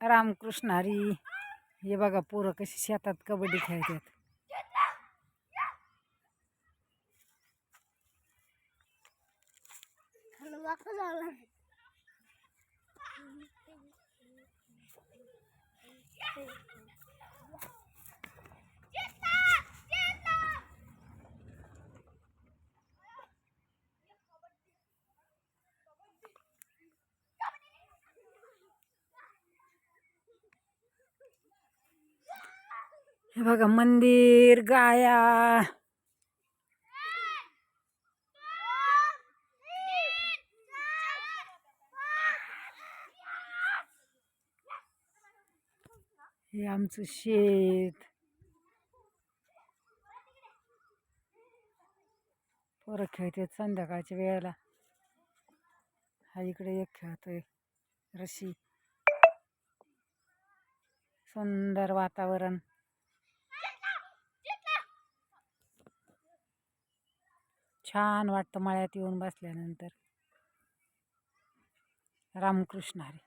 रामकृष्ण हरी. हे बघा पोरं कशी शेतात कबड्डी खेळतात. हे बघा मंदिर गाया. हे आमचं शेत. पोरं खेळतात संध्याकाळच्या वेळेला. हा इकडे एक खेळतोय रशी. सुंदर वातावरण. छान वाटतं मळ्यात येऊन बसल्यानंतर. रामकृष्ण हरी.